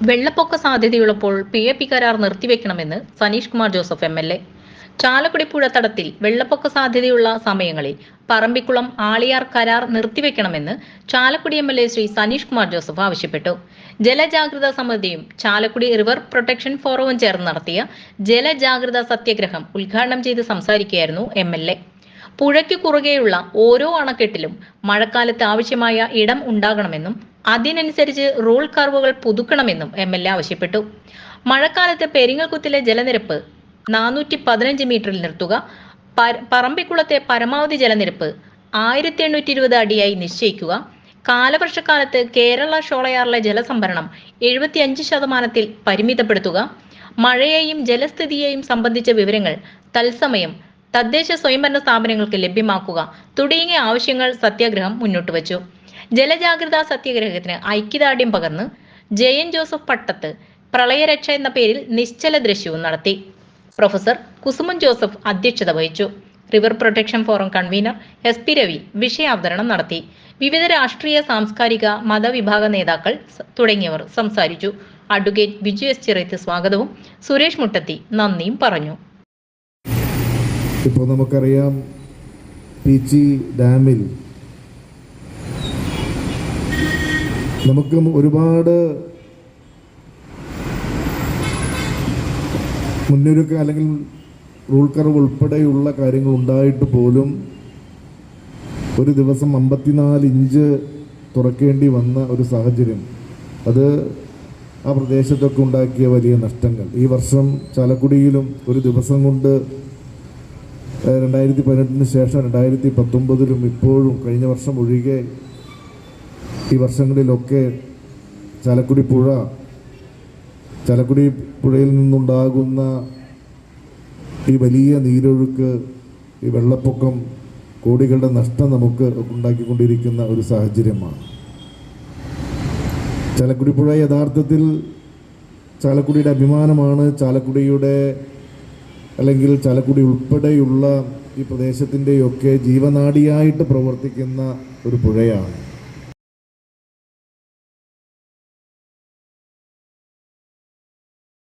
വെള്ളപ്പൊക്ക സാധ്യതയുള്ളപ്പോൾ P A P കരാർ നിർത്തിവെക്കണമെന്ന് Saneesh Kumar Joseph M L A. Chalakudy പുഴ തടത്തിൽ വെള്ളപ്പൊക്ക സാധ്യതയുള്ള സമയങ്ങളിൽ പറമ്പിക്കുളം ആളിയാർ കരാർ നിർത്തിവെക്കണമെന്ന് Chalakudy M L A Shri Saneesh Kumar Joseph ആവശ്യപ്പെട്ടു. ജലജാഗ്രതാ സമിതിയും ചാലക്കുടി റിവർ പ്രൊട്ടക്ഷൻ ഫോറവും ചേർന്ന് നടത്തിയ ജലജാഗ്രതാ സത്യഗ്രഹം ഉദ്ഘാടനം ചെയ്ത് സംസാരിക്കുകയായിരുന്നു എം എൽ എ. പുഴയ്ക്ക് കുറുകെയുള്ള ഓരോ അണക്കെട്ടിലും മഴക്കാലത്ത് ആവശ്യമായ ഇടം ഉണ്ടാകണമെന്നും അതിനനുസരിച്ച് റൂൾ കർവുകൾ പുതുക്കണമെന്നും എം എൽ എ ആവശ്യപ്പെട്ടു. മഴക്കാലത്ത് പെരിങ്ങൽകുത്തിലെ ജലനിരപ്പ് നാനൂറ്റി പതിനഞ്ച് മീറ്ററിൽ നിർത്തുക. പറമ്പിക്കുളത്തെ പരമാവധി ജലനിരപ്പ് ആയിരത്തി എണ്ണൂറ്റി ഇരുപത് അടിയായി നിശ്ചയിക്കുക. കാലവർഷക്കാലത്ത് കേരള ഷോളയാറിലെ ജലസംഭരണം എഴുപത്തിയഞ്ച് ശതമാനത്തിൽ പരിമിതപ്പെടുത്തുക. മഴയെയും ജലസ്ഥിതിയെയും സംബന്ധിച്ച വിവരങ്ങൾ തത്സമയം തദ്ദേശ സ്വയംഭരണ സ്ഥാപനങ്ങൾക്ക് ലഭ്യമാക്കുക. തുടങ്ങിയ ആവശ്യങ്ങൾ സത്യാഗ്രഹം മുന്നോട്ട് വച്ചു ജലജാഗ്രതാ സത്യഗ്രഹത്തിന് ഐക്യദാർഢ്യം പകർന്ന് ജയൻ ജോസഫ് പട്ടത്ത് പ്രളയരക്ഷ എന്ന പേരിൽ നിശ്ചല ദൃശ്യവും നടത്തി. പ്രൊഫസർ കുസുമൻ ജോസഫ് അധ്യക്ഷത വഹിച്ചു. River protection forum convener S P Ravi വിഷയാവതരണം നടത്തി. വിവിധ രാഷ്ട്രീയ സാംസ്കാരിക മതവിഭാഗ നേതാക്കൾ തുടങ്ങിയവർ സംസാരിച്ചു. അഡ്വക്കേറ്റ് ബിജു എസ് ചിറയത്ത് സ്വാഗതവും. സുരേഷ് മുട്ടത്തി നന്ദിയും പറഞ്ഞു. ഇപ്പോൾ നമുക്കറിയാം പീച്ചി ഡാമിൽ നമുക്ക് ഒരുപാട് മുന്നൊരുക്കം അല്ലെങ്കിൽ റൂൾ കർവ് ഉൾപ്പെടെയുള്ള കാര്യങ്ങൾ ഉണ്ടായിട്ട് പോലും ഒരു ദിവസം അമ്പത്തിനാല് ഇഞ്ച് തുറക്കേണ്ടി വന്ന ഒരു സാഹചര്യം. അത് ആ പ്രദേശത്തൊക്കെ ഉണ്ടാക്കിയ വലിയ നഷ്ടങ്ങൾ. ഈ വർഷം ചാലക്കുടിയിലും ഒരു ദിവസം കൊണ്ട് രണ്ടായിരത്തി പതിനെട്ടിന് ശേഷം രണ്ടായിരത്തി പത്തൊമ്പതിലും ഇപ്പോഴും കഴിഞ്ഞ വർഷം ഒഴികെ ഈ വർഷങ്ങളിലൊക്കെ ചാലക്കുടി പുഴ ചാലക്കുടി പുഴയിൽ നിന്നുണ്ടാകുന്ന ഈ വലിയ നീരൊഴുക്ക് ഈ വെള്ളപ്പൊക്കം കോടികളുടെ നഷ്ടം നമുക്ക് ഉണ്ടാക്കിക്കൊണ്ടിരിക്കുന്ന ഒരു സാഹചര്യമാണ്. ചാലക്കുടി പുഴ യഥാർത്ഥത്തിൽ ചാലക്കുടിയുടെ അഭിമാനമാണ്. ചാലക്കുടിയുടെ അല്ലെങ്കിൽ ചാലക്കുടി ഉൾപ്പെടെയുള്ള ഈ പ്രദേശത്തിന്റെയൊക്കെ ജീവനാടിയായിട്ട് പ്രവർത്തിക്കുന്ന ഒരു പുഴയാണ്.